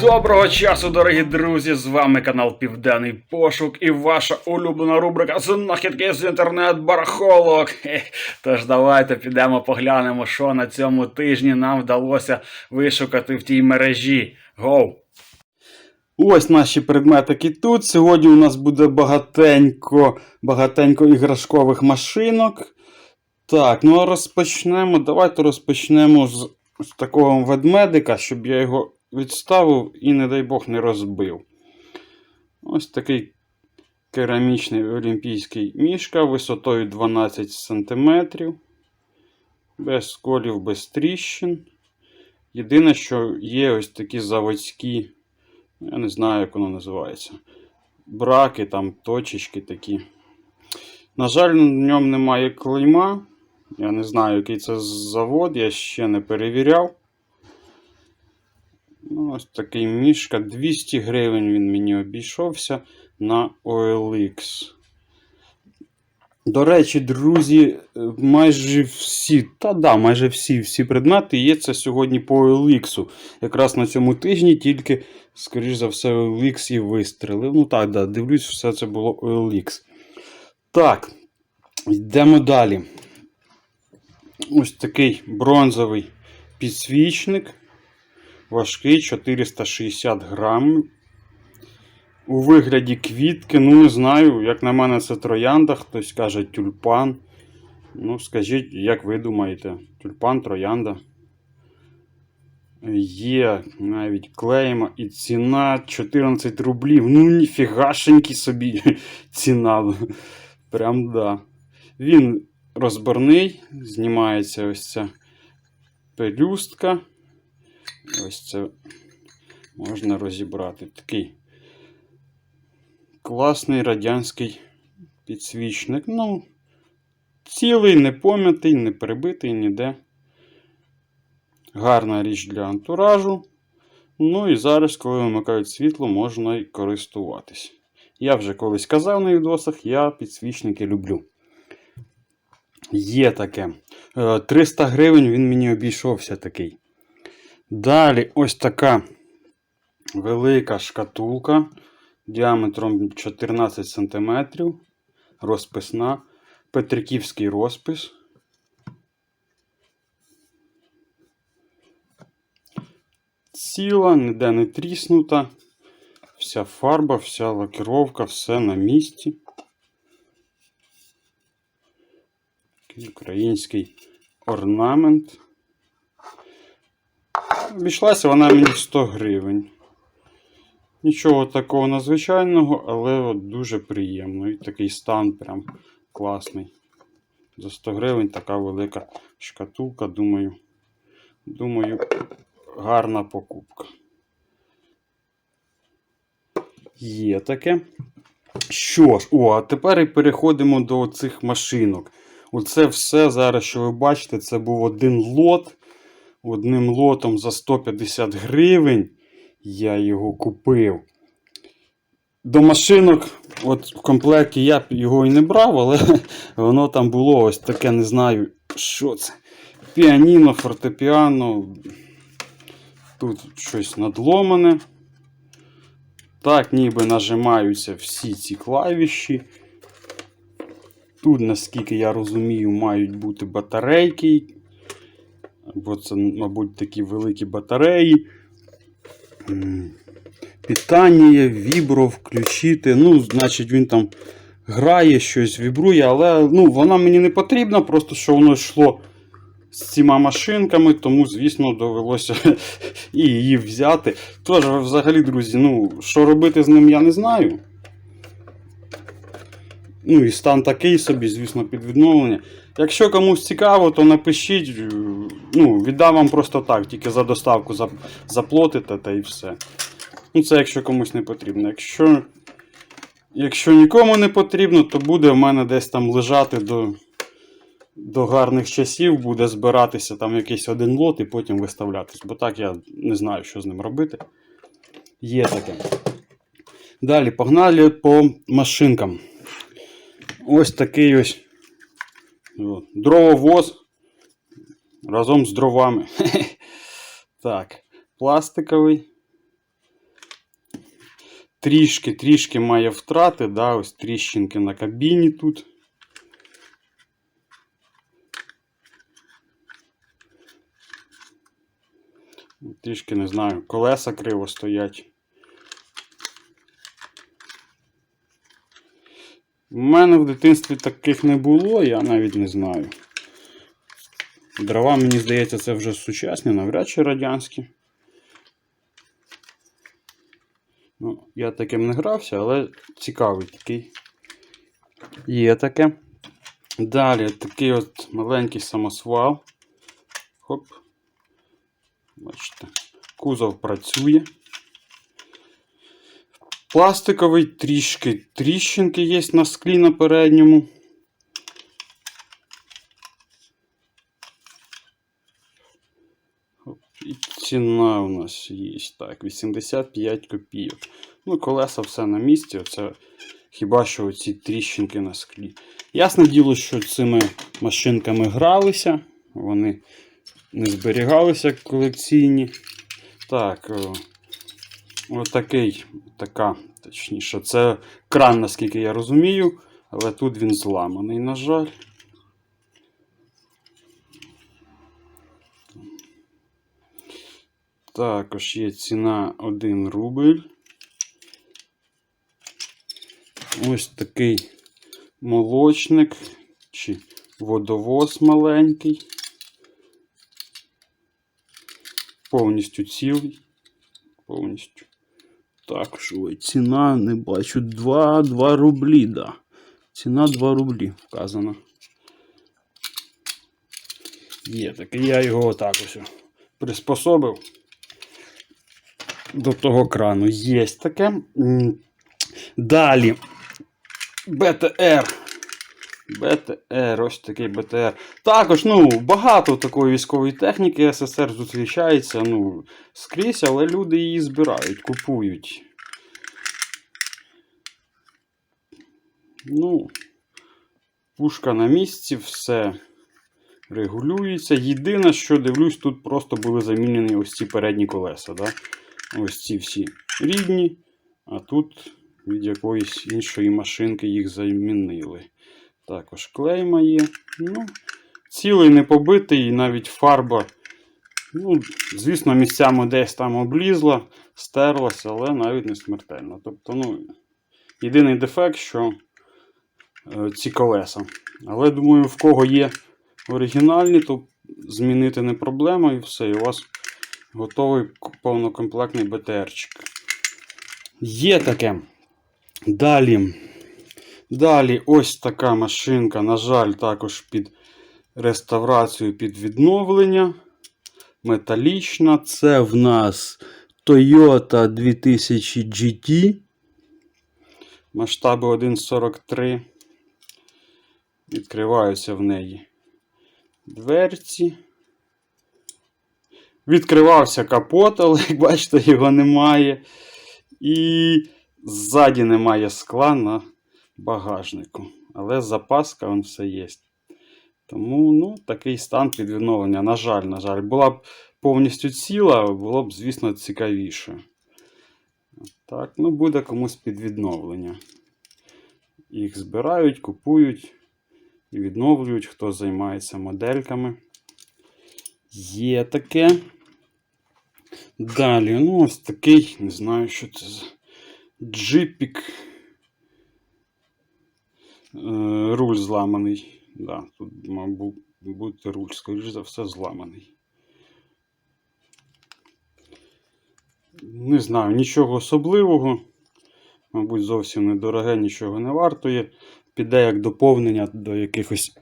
Доброго часу, дорогі друзі! З вами канал Південний Пошук і ваша улюблена рубрика Знахідки з інтернет барахолок. Тож давайте підемо поглянемо, що на цьому тижні нам вдалося вишукати в тій мережі. Гоу! Ось наші предметики тут. Сьогодні у нас буде багатенько, багатенько іграшкових машинок. Так, ну а розпочнемо. Давайте розпочнемо з, з такого ведмедика, щоб я його відставив і, не дай Бог, не розбив. Ось такий керамічний олімпійський мішка висотою 12 см. Без сколів, без тріщин. Єдине, що є ось такі заводські, я не знаю, як воно називається. Браки, там, точечки такі. На жаль, на ньому немає клейма. Я не знаю, який це завод, я ще не перевіряв. Ну, ось такий мішка. 200 гривень він мені обійшовся на OLX. До речі, друзі, майже всі, та да, майже всі всі предмети є це сьогодні по OLX. Якраз на цьому тижні тільки, скоріш за все, OLX і вистрелив. Ну так, да, дивлюсь, все це було OLX. Так, йдемо далі. Ось такий бронзовий підсвічник. Важкий 460 грамів. У вигляді квітки, ну не знаю, як на мене, це троянда, хтось каже тюльпан. Ну, скажіть, як ви думаєте, тюльпан, троянда. Є навіть клейма і ціна 14 рублів. Ну, ніфігашенькі собі ціна. Прям да. Він розборний, знімається ось ця пелюстка. Ось це можна розібрати. Такий класний радянський підсвічник. Ну, цілий, не пом'ятий, не прибитий ніде. Гарна річ для антуражу. Ну і зараз, коли вимикають світло, можна й користуватись. Я вже колись казав на відосах, я підсвічники люблю. Є таке. Е, 300 гривень він мені обійшовся такий. Далі ось така велика шкатулка діаметром 14 см. Розписна. Петриківський розпис. Ціла, ніде не тріснута. Вся фарба, вся лакіровка, все на місці. Український орнамент. Обійшлася вона мені 100 гривень. Нічого такого надзвичайного, але от дуже приємно. І такий стан прям класний. За 100 гривень така велика шкатулка, думаю. Думаю, гарна покупка. Є таке. Що ж, о, а тепер і переходимо до цих машинок. Оце все зараз, що ви бачите, це був один лот одним лотом за 150 гривень. Я його купив. До машинок, от в комплекті я його і не брав, але воно там було ось таке, не знаю, що це. Піаніно, фортепіано. Тут щось надломане. Так, ніби нажимаються всі ці клавіші. Тут, наскільки я розумію, мають бути батарейки. Бо це, мабуть, такі великі батареї. Питання вібро включити. Ну, значить, він там грає, щось вібрує, але ну, вона мені не потрібна, просто що воно йшло з цими машинками, тому, звісно, довелося і її взяти. Тож, взагалі, друзі, ну, що робити з ним, я не знаю. Ну і стан такий собі, звісно, під відновлення. Якщо комусь цікаво, то напишіть. е, Ну, віддам вам просто так, тільки за доставку зап- заплатите та і все. Ну, це якщо комусь не потрібно. Якщо, якщо нікому не потрібно, то буде в мене десь там лежати до, до гарних часів, буде збиратися там якийсь один лот і потім виставлятись. Бо так я не знаю, що з ним робити. Є таке. Далі, погнали по машинкам. Ось такий ось дрововоз Разом з дровами. Так, пластиковий. Трішки, трішки має втрати, да, ось тріщинки на кабіні тут. Трішки не знаю, колеса криво стоять. У мене в дитинстві таких не було, я навіть не знаю. Дрова, мені здається, це вже сучасні, навряд чи радянські. Ну, я таким не грався, але цікавий такий. Є таке. Далі такий от маленький самосвал. Хоп. Бачите, кузов працює. Пластиковий трішки тріщинки є на склі на передньому. І ціна у нас є так, 85 копійок. Ну, колеса все на місці. Оце хіба що оці тріщинки на склі. Ясне діло, що цими машинками гралися, вони не зберігалися колекційні. Так, о, отакий, така, точніше, це кран, наскільки я розумію, але тут він зламаний, на жаль. Також є ціна 1 рубль. Ось такий молочник чи водовоз маленький. Повністю цілий. Повністю. Також що ціна не бачу. 2, 2 рублі, да. Ціна 2 рублі вказана. Є таке, я його отак ось приспособив до того крану. Є таке. Далі. БТР. БТР, ось такий БТР. Також, ну, багато такої військової техніки СССР зустрічається, ну, скрізь, але люди її збирають, купують. Ну, пушка на місці, все регулюється. Єдине, що дивлюсь, тут просто були замінені ось ці передні колеса. Да? Ось ці всі рідні, а тут від якоїсь іншої машинки їх замінили. Також клейма є. Ну, цілий не побитий, і навіть фарба. Ну, звісно, місцями десь там облізла, стерлася, але навіть не смертельно. Тобто, ну, єдиний дефект, що е, ці колеса. Але думаю, в кого є оригінальні, то змінити не проблема і все. І у вас готовий повнокомплектний БТРчик. Є таке. Далі. Далі ось така машинка, на жаль, також під реставрацію, під відновлення. Металічна. Це в нас Toyota 2000 GT. Масштаби 1,43. Відкриваються в неї дверці. Відкривався капот, але як бачите, його немає. І ззаді немає скла на багажнику. Але запаска он все є. Тому ну, такий стан під відновлення. На жаль, на жаль, була б повністю ціла, було б, звісно, цікавіше. Так, ну буде комусь під відновлення. Їх збирають, купують і відновлюють, хто займається модельками. Є таке. Далі, ну, ось такий, не знаю, що це за джипік. Е, руль зламаний. Да, тут, мабуть, бути руль, скоріш за все, зламаний. Не знаю, нічого особливого. Мабуть, зовсім недороге, нічого не вартує. Піде як доповнення до якихось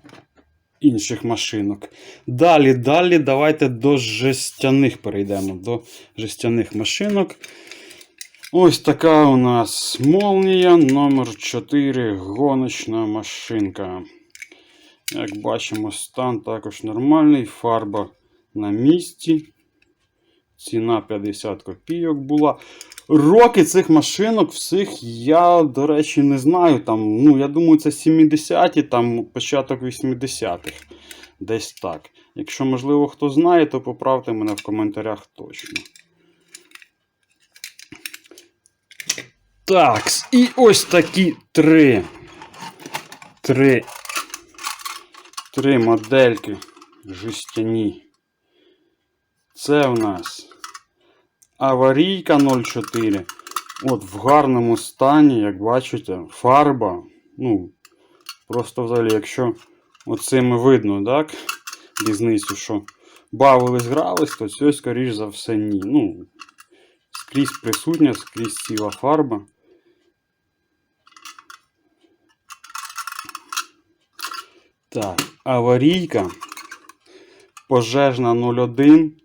інших машинок. Далі, далі, давайте до жестяних перейдемо. До жестяних машинок. Ось така у нас молнія номер 4 гоночна машинка. Як бачимо, стан також нормальний, фарба на місці. Ціна 50 копійок була. Роки цих машинок всіх я, до речі, не знаю. Там, ну, Я думаю, це 70-ті, там початок 80-х. Десь так. Якщо, можливо, хто знає, то поправте мене в коментарях точно. Так, і ось такі три. Три. Три модельки жестяні. Це в нас аварійка 04. От в гарному стані, як бачите, фарба. Ну, просто взагалі, якщо оцим видно, так? Різницю, що бавились, грались, то це, скоріш за все, ні. Ну, скрізь присутня, скрізь ціла фарба. Так, аварійка. Пожежна 01.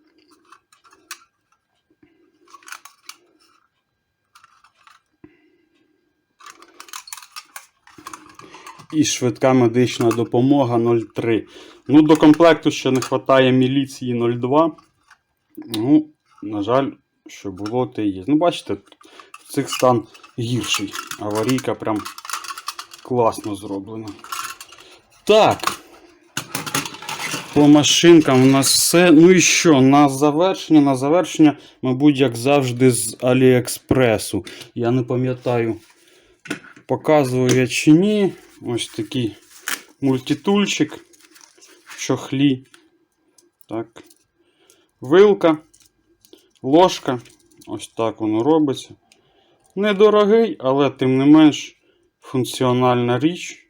І швидка медична допомога 03. Ну, до комплекту ще не вистачає міліції 02. Ну, на жаль, що було, те є. Ну, бачите, в цих стан гірший. Аварійка прям класно зроблена. Так. По машинкам у нас все. Ну і що? На завершення, на завершення, мабуть, як завжди, з Аліекспресу. Я не пам'ятаю, показую я чи ні. Ось такий мультитульчик чохлі. Так. Вилка, ложка. Ось так воно робиться. Недорогий, але тим не менш функціональна річ.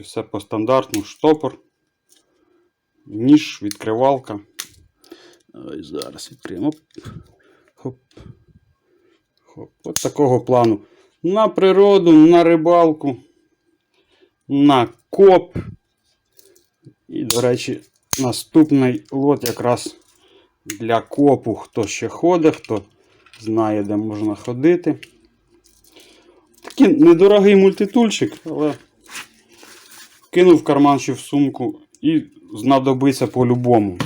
Все по стандартну штопор, ніж, відкривалка. Ось зараз відкриємо. Хоп. Хоп. От такого плану. На природу, на рибалку, на коп. І, до речі, наступний лот якраз для копу, хто ще ходить, хто знає, де можна ходити. Такий недорогий мультитульчик, але кинув в карман чи в сумку і знадобиться по-любому.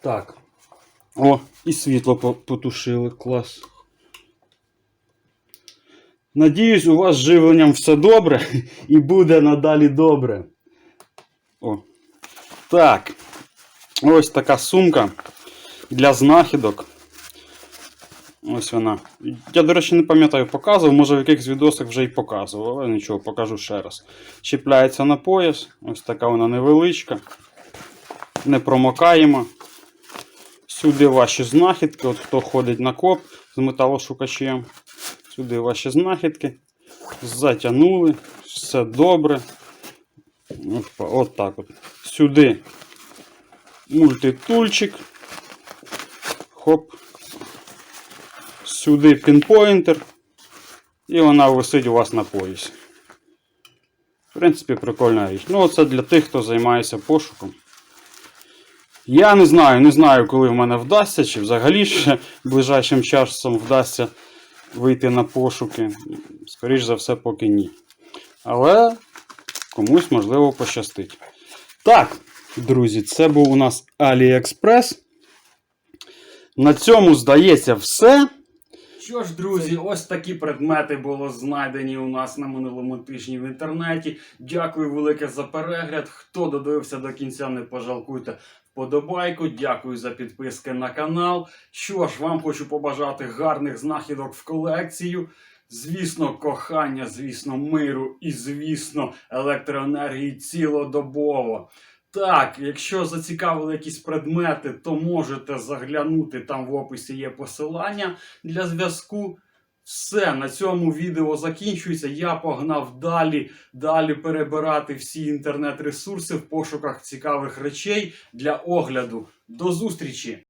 Так. О, і світло потушили. Клас. Надіюсь, у вас з живленням все добре і буде надалі добре. О. Так. Ось така сумка для знахідок. Ось вона. Я, до речі, не пам'ятаю, показував, може в якихось відосах вже і показував, але нічого, покажу ще раз. Чіпляється на пояс. Ось така вона невеличка. Не промокаємо. Сюди ваші знахідки. От хто ходить на коп з металошукачем. Сюди ваші знахідки. Затягнули. Все добре. От так от. Сюди мультитульчик. Хоп. Сюди пінпоінтер. І вона висить у вас на поясі. В принципі, прикольна річ. Ну, це для тих, хто займається пошуком. Я не знаю, не знаю, коли в мене вдасться, чи взагалі ще ближайшим часом вдасться вийти на пошуки. Скоріш за все, поки ні. Але комусь можливо пощастить. Так, друзі, це був у нас AliExpress. На цьому, здається, все. Що ж, друзі, ось такі предмети були знайдені у нас на минулому тижні в інтернеті. Дякую велике за перегляд. Хто додивився до кінця, не пожалкуйте вподобайку. Дякую за підписки на канал. Що ж, вам хочу побажати гарних знахідок в колекцію. Звісно, кохання, звісно, миру і, звісно, електроенергії цілодобово. Так, якщо зацікавили якісь предмети, то можете заглянути там в описі є посилання для зв'язку. Все, на цьому відео закінчується. Я погнав далі, далі перебирати всі інтернет-ресурси в пошуках цікавих речей для огляду. До зустрічі!